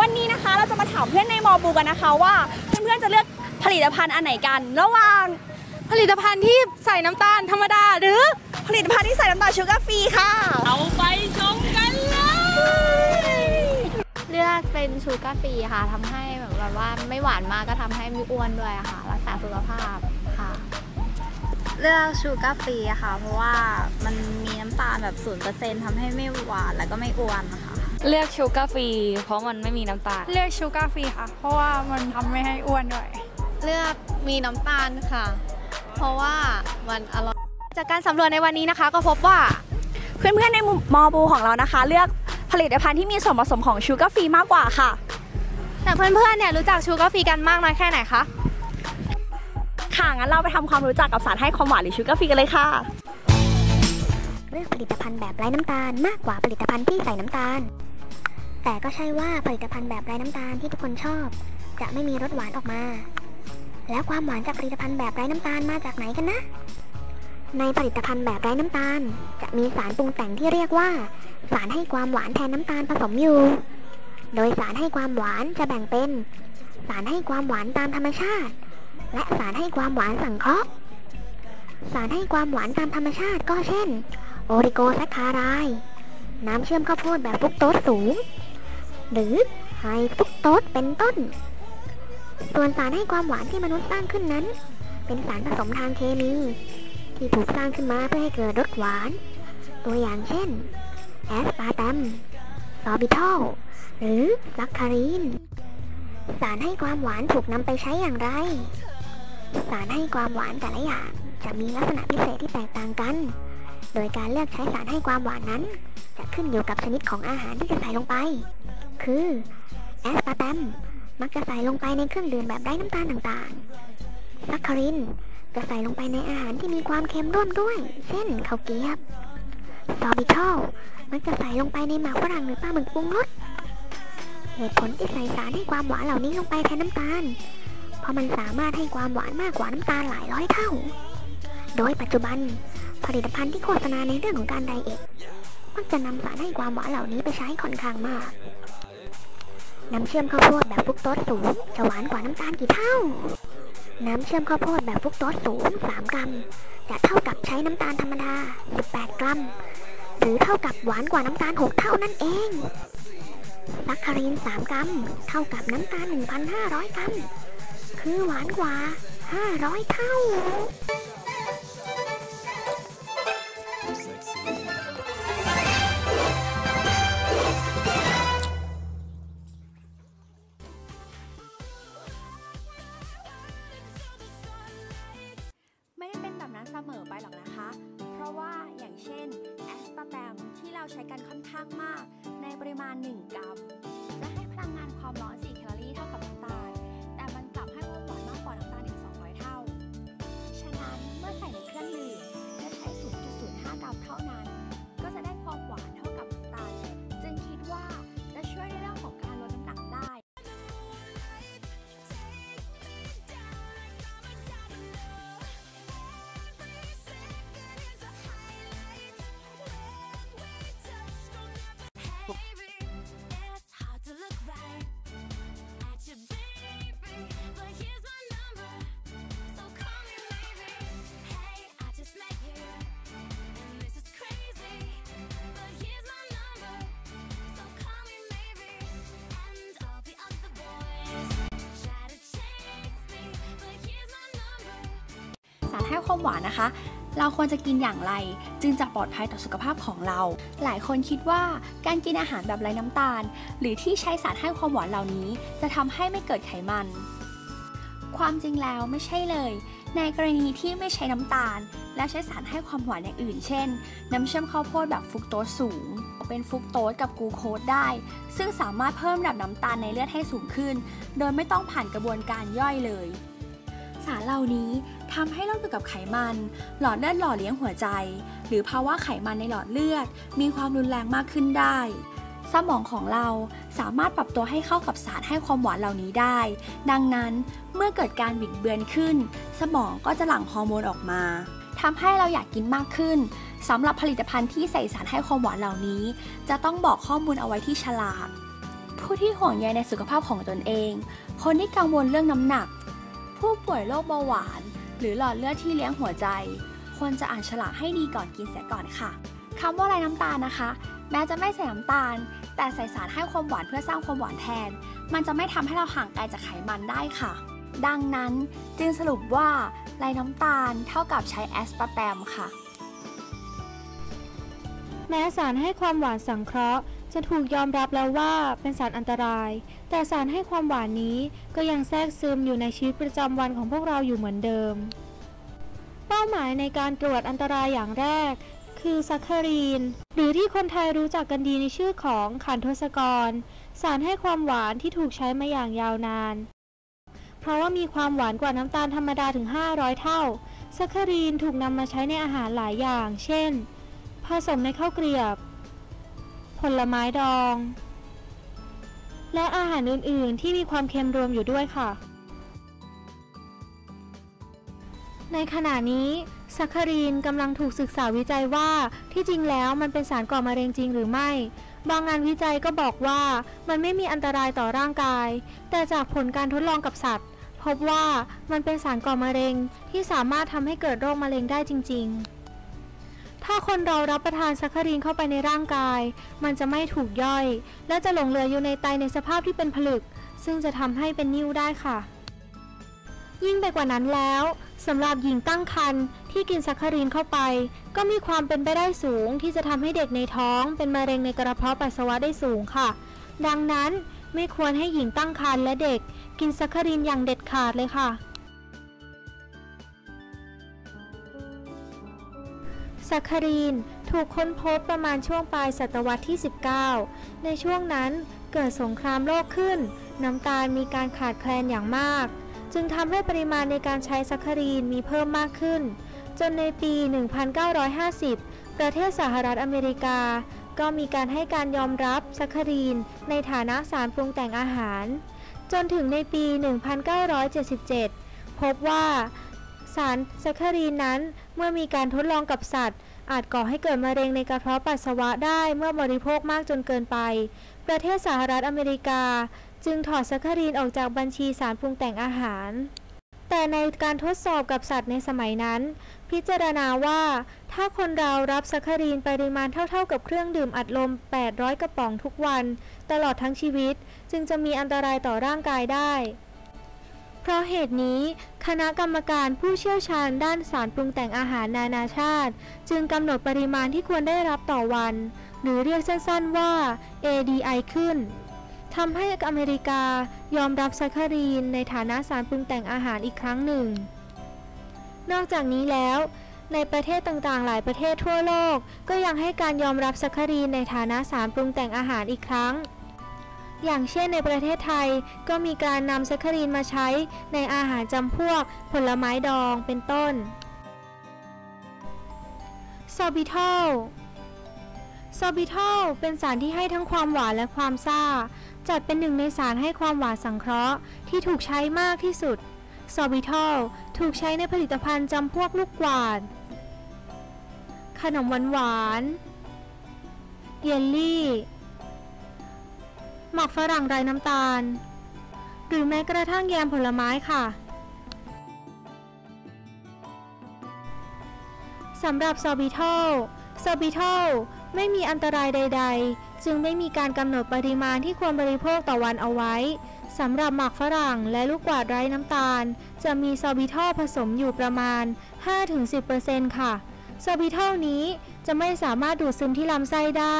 วันนี้นะคะเราจะมาถามเพื่อนในมอบูกันนะคะว่าเพื่อนๆจะเลือกผลิตภัณฑ์อันไหนกัน ระหว่างผลิตภัณฑ์ที่ใส่น้ำตาลธรรมดา หรือผลิตภัณฑ์ที่ใส่น้ำตาลชูการ์ฟรีค่ะ เอาไปชมกันเลยเลือกเป็นชูการ์ฟรีค่ะทำให้แบบว่าไม่หวานมากก็ทำให้ไม่อ้วนด้วยค่ะ รักษาสุขภาพ เลือกชูการ์ฟรีอะค่ะ เพราะว่ามันมีน้ำตาลแบบศูนเปอร์เซ็นต์ทำให้ไม่หวานแล้วก็ไม่อ้วนนะคะเลือกชูการ์ฟรีเพราะมันไม่มีน้ำตาล เลือกชูการ์ฟรีค่ะ เพราะว่ามันทำไม่ให้อ้วนด้วย เลือกมีน้ำตาลค่ะ เพราะว่ามันอร่อย จากการสำรวจในวันนี้นะคะ ก็พบว่า เพื่อนๆในมอบูของเรานะคะ เลือกผลิตภัณฑ์ที่มีส่วนผสมของชูการ์ฟรีมากกว่าค่ะ แต่เพื่อนๆเนี่ยรู้จักชูการ์ฟรีกันมากน้อยแค่ไหนคะค่ะ งั้นเราไปทำความรู้จักกับสารให้ความหวานหรือชูการ์ฟรีกันเลยค่ะ เลือกผลิตภัณฑ์แบบไร้น้ำตาลมากกว่าผลิตภัณฑ์ที่ใส่น้ำตาล แต่ก็ใช่ว่าผลิตภัณฑ์แบบไร้น้ำตาลที่ทุกคนชอบ จะไม่มีรสหวานออกมา แล้วความหวานจากผลิตภัณฑ์แบบไร้น้ำตาลมาจากไหนกันนะ ในผลิตภัณฑ์แบบไร้น้ำตาล จะมีสารปรุงแต่งที่เรียกว่า สารให้ความหวานแทนน้ำตาลผสมอยู่ โดยสารให้ความหวานจะแบ่งเป็น สารให้ความหวานตามธรรมชาติ และสารให้ความหวานสังเคราะห์ สารให้ความหวานตามธรรมชาติก็เช่น โอริโกแซคคาราย น้ำเชื่อมข้าวโพดแบบฟุกโตสสูง หรือไฮฟุกโตสเป็นต้น ส่วนสารให้ความหวานที่มนุษย์สร้างขึ้นนั้น เป็นสารผสมทางเคมี ที่ถูกสร้างขึ้นมาเพื่อให้เกิดรสหวาน ตัวอย่างเช่นแอสปาร์ตัมซอบิทอลหรือซักคารีน สารให้ความหวานถูกนำไปใช้อย่างไร สารให้ความหวานแต่ละอย่างจะมีลักษณะพิเศษที่แตกต่างกัน โดยการเลือกใช้สารให้ความหวานนั้น จะขึ้นอยู่กับชนิดของอาหารที่จะใส่ลงไป คือแอสปาร์ตมมักจะใส่ลงไปในเครื่องดื่มแบบไร้น้ำตาลต่างๆซัคคารินจะใส่ลงไปในอาหารที่มีความเค็มร่วมด้วย เช่นข้าวเกรียบซอบิทอลมักจะใส่ลงไปในหมากฝรั่งหรือปลาหมึกปรุงรส เหตุผลที่ใส่สารให้ความหวานเหล่านี้ลงไปแทนน้ำตาล เพราะมันสามารถให้ความหวานมากกว่าน้ำตาลหลายร้อยเท่า โดยปัจจุบัน ผลิตภัณฑ์ที่โฆษณาในเรื่องของการไดเอทมักจะนำสารให้ความหวานเหล่านี้ไปใช้ค่อนข้างมากน้ำเชื่อมข้าวโพดแบบฟุกโตสสูงจะหวานกว่าน้ำตาลกี่เท่า น้ำเชื่อมข้าวโพดแบบฟุกโตสสูง3กรัม จะเท่ากับใช้น้ำตาลธรรมดา 18 กรัม หรือเท่ากับหวานกว่าน้ำตาล 6 เท่านั่นเอง ซักคารีน 3 กรัม เท่ากับน้ำตาล 1,500 กรัม คือหวานกว่า 500 เท่า ให้ความหวานนะคะ เราควรจะกินอย่างไร จึงจะปลอดภัยต่อสุขภาพของเรา หลายคนคิดว่าการกินอาหารแบบไร้น้ำตาล หรือที่ใช้สารให้ความหวานเหล่านี้ จะทำให้ไม่เกิดไขมัน ความจริงแล้วไม่ใช่เลย ในกรณีที่ไม่ใช้น้ำตาล และใช้สารให้ความหวานอย่างอื่น เช่น น้ำเชื่อมข้าวโพดแบบฟรุกโตสสูงเป็นฟรุกโตสกับกูโคสได้ ซึ่งสามารถเพิ่มระดับน้ำตาลในเลือดให้สูงขึ้น โดยไม่ต้องผ่านกระบวนการย่อยเลย สารเหล่านี้ ทำให้โรคเกี่ยวกับไขมัน หลอดเลือดหล่อเลี้ยงหัวใจ หรือภาวะไขมันในหลอดเลือด มีความรุนแรงมากขึ้นได้ สมองของเราสามารถปรับตัวให้เข้ากับสารให้ความหวานเหล่านี้ได้ ดังนั้นเมื่อเกิดการบิดเบือนขึ้น สมองก็จะหลั่งฮอร์โมนออกมาทำให้เราอยากกินมากขึ้นสำหรับผลิตภัณฑ์ที่ใส่สารให้ความหวานเหล่านี้ จะต้องบอกข้อมูลเอาไว้ที่ฉลาก ผู้ที่ห่วงใยในสุขภาพของตนเอง คนที่กังวลเรื่องน้ำหนัก ผู้ป่วยโรคเบาหวาน หรือหลอดเลือดที่เลี้ยงหัวใจ ควรจะอ่านฉลากให้ดีก่อนกินเสียก่อนค่ะคำว่าไรน้ำตาลนะคะ แม้จะไม่ใส่น้ำตาล แต่ใส่สารให้ความหวานเพื่อสร้างความหวานแทน มันจะไม่ทำให้เราห่างไกลจากไขมันได้ค่ะ ดังนั้นจึงสรุปว่าไรน้ำตาลเท่ากับใช้แอสปาร์แตมค่ะ แม้สารให้ความหวานสังเคราะห์ จะถูกยอมรับแล้วว่าเป็นสารอันตราย แต่สารให้ความหวานนี้ก็ยังแทรกซึมอยู่ในชีวิตประจำวันของพวกเราอยู่เหมือนเดิม เป้าหมายในการตรวจอันตรายอย่างแรก คือซัคคารีน หรือที่คนไทยรู้จักกันดีในชื่อของขันทศกร สารให้ความหวานที่ถูกใช้มาอย่างยาวนาน เพราะว่ามีความหวานกว่าน้ำตาลธรรมดาถึง 500 เท่าซัคคารีนถูกนำมาใช้ในอาหารหลายอย่าง เช่น ผสมในข้าวเกรียบ ผลไม้ดอง และอาหารอื่นๆ ที่มีความเค็มรวมอยู่ด้วยค่ะ ในขณะนี้ซัคคารีนกำลังถูกศึกษาวิจัยว่าที่จริงแล้วมันเป็นสารก่อมะเร็งจริงหรือไม่ บางงานวิจัยก็บอกว่ามันไม่มีอันตรายต่อร่างกาย แต่จากผลการทดลองกับสัตว์ พบว่ามันเป็นสารก่อมะเร็งที่สามารถทำให้เกิดโรคมะเร็งได้จริง ๆ ถ้าคนเรารับประทานซัคคารีนเข้าไปในร่างกาย มันจะไม่ถูกย่อย และจะหลงเหลืออยู่ในไตในสภาพที่เป็นผลึก ซึ่งจะทำให้เป็นนิ่วได้ค่ะ ยิ่งไปกว่านั้นแล้วสำหรับหญิงตั้งครรภ์ที่กินซัคคารีนเข้าไป ก็มีความเป็นไปได้สูงที่จะทำให้เด็กในท้องเป็นมะเร็งในกระเพาะปัสสาวะได้สูงค่ะ ดังนั้นไม่ควรให้หญิงตั้งครรภ์และเด็ก กินซัคคารีนอย่างเด็ดขาดเลยค่ะ ซัคคารีนถูกค้นพบประมาณช่วงปลายศตวรรษที่ 19 ในช่วงนั้นเกิดสงครามโลกขึ้น น้ำตาลมีการขาดแคลนอย่างมาก จึงทำให้ปริมาณในการใช้ซัคคารีนมีเพิ่มมากขึ้น จนในปี 1950 ประเทศสหรัฐอเมริกา ก็มีการให้การยอมรับซัคคารีนในฐานะสารปรุงแต่งอาหาร จนถึงในปี 1977 พบว่าสารซัคคารีนนั้น เมื่อมีการทดลองกับสัตว์ อาจก่อให้เกิดมะเร็งในกระเพาะปัสสาวะได้เมื่อบริโภคมากจนเกินไป ประเทศสหรัฐอเมริกา จึงถอดซัคคารีนออกจากบัญชีสารปรุงแต่งอาหาร แต่ในการทดสอบกับสัตว์ในสมัยนั้น พิจารณาว่า ถ้าคนเรารับซัคคารีนปริมาณเท่าๆกับเครื่องดื่มอัดลม 800 กระป๋องทุกวัน ตลอดทั้งชีวิต จึงจะมีอันตรายต่อร่างกายได้ ราะเหตุนี้คณะกรรมการผู้เชี่ยวชาญด้านสารปรุงแต่งอาหารนานาชาติ จึงกำหนดปริมาณที่ควรได้รับต่อวัน หรือเรียกสั้นๆว่า ADI ขึ้นทำให้อเมริกายอมรับซัคคารีนในฐานะสารปรุงแต่งอาหารอีกครั้งหนึ่ง นอกจากนี้แล้ว ในประเทศต่างๆ หลายประเทศทั่วโลก ก็ยังให้การยอมรับซัคคารีนในฐานะสารปรุงแต่งอาหารอีกครั้ง อย่างเช่นในประเทศไทยก็มีการนำซัคคารีนมาใช้ในอาหารจำพวกผลไม้ดองเป็นต้นซอบิทอลซอบิทอลเป็นสารที่ให้ทั้งความหวานและความซ่า จัดเป็นหนึ่งในสารให้ความหวานสังเคราะห์ที่ถูกใช้มากที่สุดซอบิทอลถูกใช้ในผลิตภัณฑ์จำพวกลูกกวาด ขนมหวานหวาน เยลลี่ หมักฝรั่งไร้น้ำตาล หรือแม้กระทั่งแยมผลไม้ค่ะสำหรับซอบิทอลซอบิทอลไม่มีอันตรายใด ๆ จึงไม่มีการกำหนดปริมาณที่ควรบริโภคต่อวันเอาไว้สำหรับหมักฝรั่งและลูกกวาดไร้น้ำตาล จะมีซอบิทอลผสมอยู่ประมาณ 5-10%ค่ะซอบิทอลนี้ จะไม่สามารถดูดซึมที่ลำไส้ได้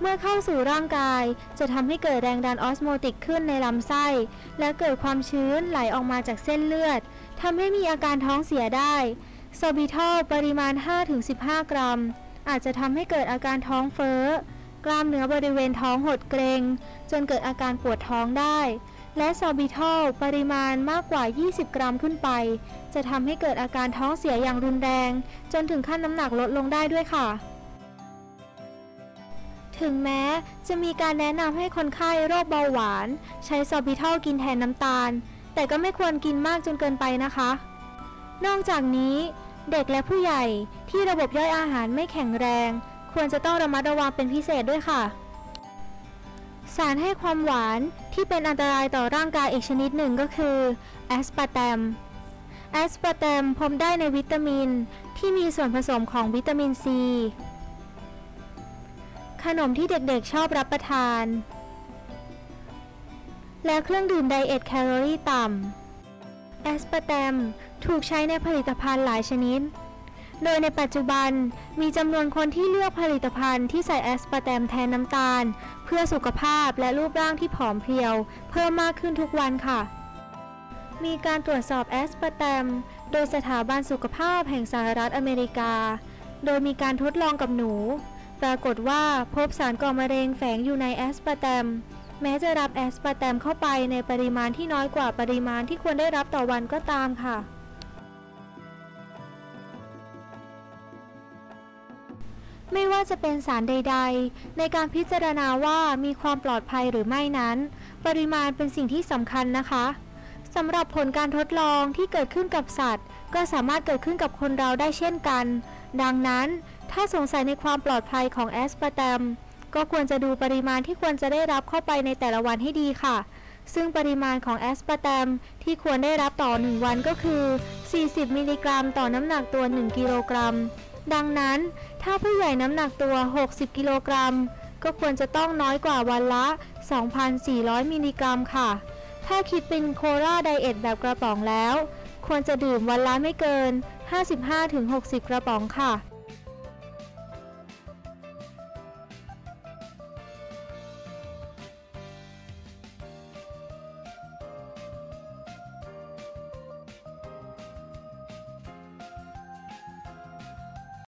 เมื่อเข้าสู่ร่างกาย จะทำให้เกิดแรงดันออสโมติกขึ้นในลำไส้ และเกิดความชื้นไหลออกมาจากเส้นเลือดทำให้มีอาการท้องเสียได้ซอบิทอลปริมาณ 5-15 กรัม อาจจะทำให้เกิดอาการท้องเฟ้อกล้ามเนื้อบริเวณท้องหดเกรง จนเกิดอาการปวดท้องได้ และซอบิทอลปริมาณมากกว่า 20 กรัมขึ้นไป จะทำให้เกิดอาการท้องเสียอย่างรุนแรง จนถึงขั้นน้ำหนักลดลงได้ด้วยค่ะ ถึงแม้จะมีการแนะนำให้คนไข้โรคเบาหวาน ใช้ซอบิทอลกินแทนน้ำตาล แต่ก็ไม่ควรกินมากจนเกินไปนะคะ นอกจากนี้ เด็กและผู้ใหญ่ที่ระบบย่อยอาหารไม่แข็งแรง ควรจะต้องระมัดระวังเป็นพิเศษด้วยค่ะ สารให้ความหวานที่เป็นอันตรายต่อร่างกายอีกชนิดหนึ่งก็คือแอสปาร์ตมแอสปาร์ตมพบได้ในวิตามิน ที่มีส่วนผสมของวิตามินซี ขนมที่เด็กๆชอบรับประทาน และเครื่องดื่มไดเอทแคลอรี่ต่ำแอสปาร์ตมถูกใช้ในผลิตภัณฑ์หลายชนิด โดยในปัจจุบันมีจำนวนคนที่เลือกผลิตภัณฑ์ที่ใส่แอสปาร์ตมแทนน้ำตาล เพื่อสุขภาพและรูปร่างที่ผอมเพรียว เพิ่มมากขึ้นทุกวันค่ะ มีการตรวจสอบแอสปาร์ตมโดยสถาบันสุขภาพแห่งสหรัฐอเมริกา โดยมีการทดลองกับหนู ปรากฏว่าพบสารก่อมะเร็งแฝงอยู่ในแอสปาร์ตม แม้จะรับแอสปาร์ตมเข้าไปในปริมาณที่น้อยกว่าปริมาณที่ควรได้รับต่อวันก็ตามค่ะ ไม่ว่าจะเป็นสารใด ๆ ในการพิจารณาว่ามีความปลอดภัยหรือไม่นั้น ปริมาณเป็นสิ่งที่สำคัญนะคะสำหรับผลการทดลองที่เกิดขึ้นกับสัตว์ ก็สามารถเกิดขึ้นกับคนเราได้เช่นกัน ดังนั้น ถ้าสงสัยในความปลอดภัยของแอสปาร์ตมก็ควรจะดูปริมาณที่ควรจะได้รับเข้าไปในแต่ละวันให้ดีค่ะ ซึ่งปริมาณของแอสปาร์ตมที่ควรได้รับต่อ 1 วันก็คือ 40 มิลลิกรัม ต่อน้ำหนักตัว 1 กิโลกรัม ดังนั้น ถ้าผู้ใหญ่น้ำหนักตัว 60 กิโลกรัม ก็ควรจะต้องน้อยกว่าวันละ 2,400 มิลลิกรัมค่ะ ถ้าคิดเป็นโคราไดเอทแบบกระป๋องแล้ว ควรจะดื่มวันละไม่เกิน 55-60 กระป๋องค่ะ